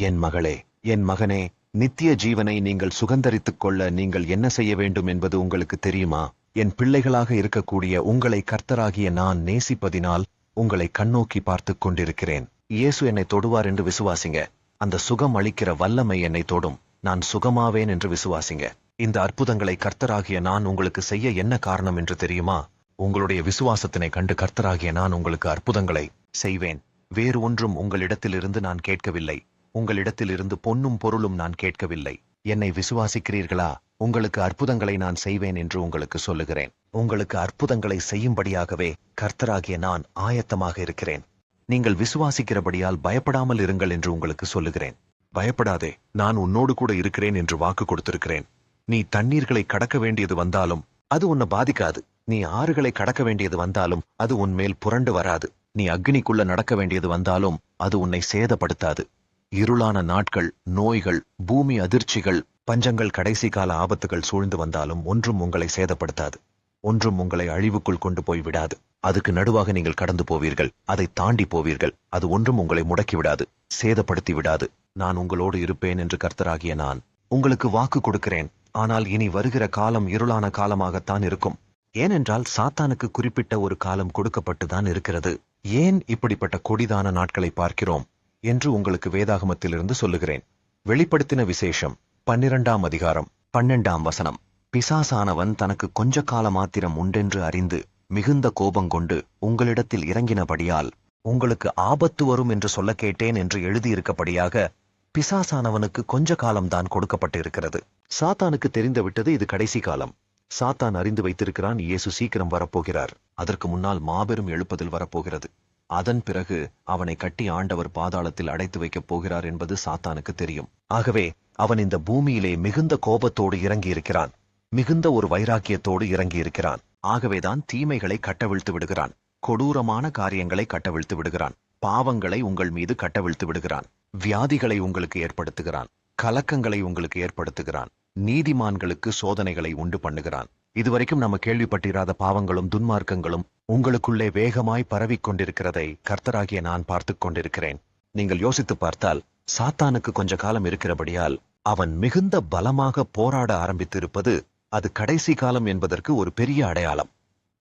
என் மகளே என் மகனே நித்திய ஜீவனை நீங்கள் சுகந்தரித்துக் கொள்ள நீங்கள் என்ன செய்ய வேண்டும் என்பது உங்களுக்கு தெரியுமா? என் பிள்ளைகளாக இருக்கக்கூடிய உங்களை கர்த்தராகிய நான் நேசிப்பதினால் உங்களை கண்ணோக்கி பார்த்துக் கொண்டிருக்கிறேன். இயேசு என்னை தொடுவார் என்று விசுவாசிங்க. அந்த சுகம் அளிக்கிற வல்லமை என்னை தொடும். நான் சுகமாவேன் என்று விசுவாசிங்க. இந்த அற்புதங்களை கர்த்தராகிய நான் உங்களுக்கு செய்ய என்ன காரணம் என்று தெரியுமா? உங்களுடைய விசுவாசத்தினை கண்டு கர்த்தராகிய நான் உங்களுக்கு அற்புதங்களை செய்வேன். வேறு ஒன்றும் உங்களிடத்திலிருந்து நான் கேட்கவில்லை. உங்களிடத்திலிருந்து பொன்னும் பொருளும் நான் கேட்கவில்லை. என்னை விசுவாசிக்கிறீர்களா? உங்களுக்கு அற்புதங்களை நான் செய்வேன் என்று உங்களுக்கு சொல்லுகிறேன். உங்களுக்கு அற்புதங்களை செய்யும்படியாகவே கர்த்தராகிய நான் ஆயத்தமாக இருக்கிறேன். நீங்கள் விசுவாசிக்கிறபடியால் பயப்படாமல் இருங்கள் என்று உங்களுக்கு சொல்லுகிறேன். பயப்படாதே நான் உன்னோடு கூட இருக்கிறேன் என்று வாக்கு கொடுத்திருக்கிறேன். நீ தண்ணீர்களை கடக்க வேண்டியது வந்தாலும் அது உன்னை பாதிக்காது. நீ ஆறுகளை கடக்க வேண்டியது வந்தாலும் அது உன் மேல் புரண்டு வராது. நீ அக்னிக்குள்ள நடக்க வேண்டியது வந்தாலும் அது உன்னை சேதப்படுத்தாது. இருளான நாட்கள் நோய்கள் பூமி அதிர்ச்சிகள் பஞ்சங்கள் கடைசி கால ஆபத்துகள் சூழ்ந்து வந்தாலும் ஒன்றும் உங்களை சேதப்படுத்தாது. ஒன்றும் உங்களை அழிவுக்குள் கொண்டு போய் விடாது. அதுக்கு நடுவாக நீங்கள் கடந்து போவீர்கள். அதை தாண்டி போவீர்கள். அது ஒன்றும் உங்களை முடக்கி விடாது. சேதப்படுத்தி விடாது. நான் உங்களோடு இருப்பேன் என்று கர்த்தராகிய நான் உங்களுக்கு வாக்கு கொடுக்கிறேன். ஆனால் இனி வருகிற காலம் இருளான காலமாகத்தான் இருக்கும். ஏனென்றால் சாத்தானுக்கு குறிப்பிட்ட ஒரு காலம் கொடுக்கப்பட்டுதான் இருக்கிறது. ஏன் இப்படிப்பட்ட கொடிதான நாட்களை பார்க்கிறோம்? என்று உங்களுக்கு வேதாகமத்திலிருந்து சொல்லுகிறேன். வெளிப்படுத்தின விசேஷம் பன்னிரண்டாம் அதிகாரம் பன்னெண்டாம் வசனம். பிசாசானவன் தனக்கு கொஞ்ச கால மாத்திரம் உண்டென்று அறிந்து மிகுந்த கோபங்கொண்டு உங்களிடத்தில் இறங்கினபடியால் உங்களுக்கு ஆபத்து வரும் என்று சொல்ல கேட்டேன் என்று எழுதியிருக்கபடியாக பிசாசானவனுக்கு கொஞ்ச காலம்தான் கொடுக்கப்பட்டிருக்கிறது. சாத்தானுக்கு தெரிந்துவிட்டது இது கடைசி காலம். சாத்தான் அறிந்து வைத்திருக்கிறான் இயேசு சீக்கிரம் வரப்போகிறார். அதற்கு முன்னால் மாபெரும் எழுப்பதில் வரப்போகிறது. அதன் பிறகு அவனை கட்டி ஆண்டவர் பாதாளத்தில் அடைத்து வைக்கப் போகிறார் என்பது சாத்தானுக்கு தெரியும். ஆகவே அவன் இந்த பூமியிலே மிகுந்த கோபத்தோடு இறங்கியிருக்கிறான். மிகுந்த ஒரு வைராக்கியத்தோடு இறங்கியிருக்கிறான். ஆகவேதான் தீமைகளை கட்டவிழ்த்து விடுகிறான். கொடூரமான காரியங்களை கட்டவிழ்த்து விடுகிறான். பாவங்களை உங்கள் மீது கட்டவிழ்த்து விடுகிறான். வியாதிகளை உங்களுக்கு ஏற்படுத்துகிறான். கலக்கங்களை உங்களுக்கு ஏற்படுத்துகிறான். நீதிமான்களுக்கு சோதனைகளை உண்டு பண்ணுகிறான். இதுவரைக்கும் நம்ம கேள்விப்பட்டிராத பாவங்களும் துன்மார்க்கங்களும் உங்களுக்குள்ளே வேகமாய் பரவிக் கொண்டிருக்கிறதை கர்த்தராகிய நான் பார்த்து கொண்டிருக்கிறேன். நீங்கள் யோசித்து பார்த்தால் சாத்தானுக்கு கொஞ்ச காலம் இருக்கிறபடியால் அவன் மிகுந்த பலமாக போராட ஆரம்பித்திருப்பது அது கடைசி காலம் என்பதற்கு ஒரு பெரிய அடையாளம்.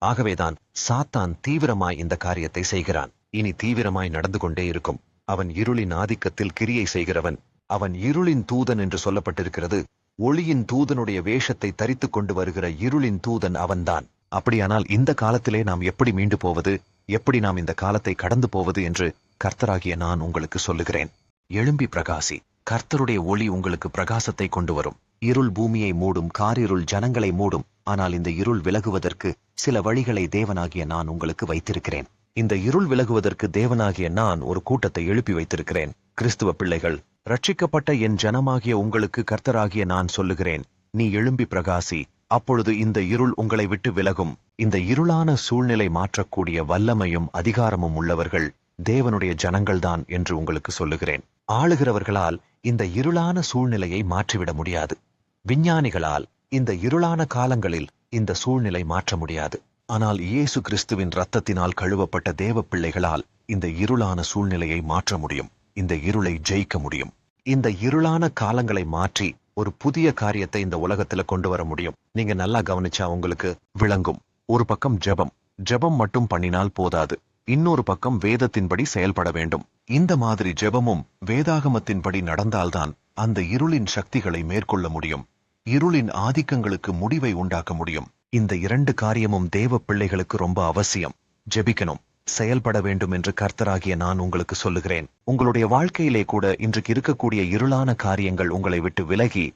ஆகவேதான் சாத்தான் தீவிரமாய் இந்த காரியத்தை செய்கிறான். இனி தீவிரமாய் நடந்து கொண்டே இருக்கும். அவன் இருளின் ஆதிக்கத்தில் கிரியை செய்கிறவன். அவன் இருளின் தூதன் என்று சொல்லப்பட்டிருக்கிறது. ஒளியின் தூதனுடைய வேஷத்தை தரித்துக் கொண்டு வருகிற இருளின் தூதன் அவன்தான். அப்படியானால் இந்த காலத்திலே நாம் எப்படி மீண்டு போவது? எப்படி நாம் இந்த காலத்தை கடந்து போவது என்று கர்த்தராகிய நான் உங்களுக்கு சொல்லுகிறேன். எழும்பி பிரகாசி கர்த்தருடைய ஒளி உங்களுக்கு பிரகாசத்தை கொண்டு வரும். இருள் பூமியை மூடும் காரிருள் ஜனங்களை மூடும். ஆனால் இந்த இருள் விலகுவதற்கு சில வழிகளை தேவனாகிய நான் உங்களுக்கு வைத்திருக்கிறேன். இந்த இருள் விலகுவதற்கு தேவனாகிய நான் ஒரு கூட்டத்தை எழுப்பி வைத்திருக்கிறேன். கிறிஸ்துவ பிள்ளைகள் ரட்சிக்கப்பட்ட என் ஜனமாகிய உங்களுக்கு கர்த்தராகிய நான் சொல்லுகிறேன். நீ எழும்பி பிரகாசி அப்பொழுது இந்த இருள் உங்களை விட்டு விலகும். இந்த இருளான சூழ்நிலை மாற்றக்கூடிய வல்லமையும் அதிகாரமும் உள்ளவர்கள் தேவனுடைய ஜனங்கள்தான் என்று உங்களுக்கு சொல்லுகிறேன். ஆளுகிறவர்களால் இந்த இருளான சூழ்நிலையை மாற்றிவிட முடியாது. விஞ்ஞானிகளால் இந்த இருளான காலங்களில் இந்த சூழ்நிலை மாற்ற முடியாது. ஆனால் இயேசு கிறிஸ்துவின் ரத்தத்தினால் கழுவப்பட்ட தேவ பிள்ளைகளால் இந்த இருளான சூழ்நிலையை மாற்ற முடியும். இந்த இருளை ஜெயிக்க முடியும். இந்த இருளான காலங்களை மாற்றி ஒரு புதிய காரியத்தை இந்த உலகத்துல கொண்டு வர முடியும். நீங்க நல்லா கவனிச்சா உங்களுக்கு விளங்கும். ஒரு பக்கம் ஜெபம். ஜெபம் மட்டும் பண்ணினால் போதாது. இன்னொரு பக்கம் வேதத்தின்படி செயல்பட வேண்டும். இந்த மாதிரி ஜெபமும் வேதாகமத்தின்படி நடந்தால்தான் அந்த இருளின் சக்திகளை மேற்கொள்ள முடியும். இருளின் ஆதிக்கங்களுக்கு முடிவை உண்டாக்க முடியும். இந்த இரண்டு காரியமும் தேவ பிள்ளைகளுக்கு ரொம்ப அவசியம். ஜெபிக்கணும். செயல்பட வேண்டும் என்று கர்த்தராகிய நான் உங்களுக்கு சொல்லுகிறேன். உங்களுடைய வாழ்க்கையிலே கூட இன்றைக்கு இருக்கக்கூடிய இருளான காரியங்கள் உங்களை விட்டு விலகி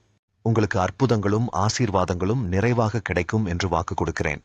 உங்களுக்கு அற்புதங்களும் ஆசீர்வாதங்களும் நிறைவாக கிடைக்கும் என்று வாக்கு கொடுக்கிறேன்.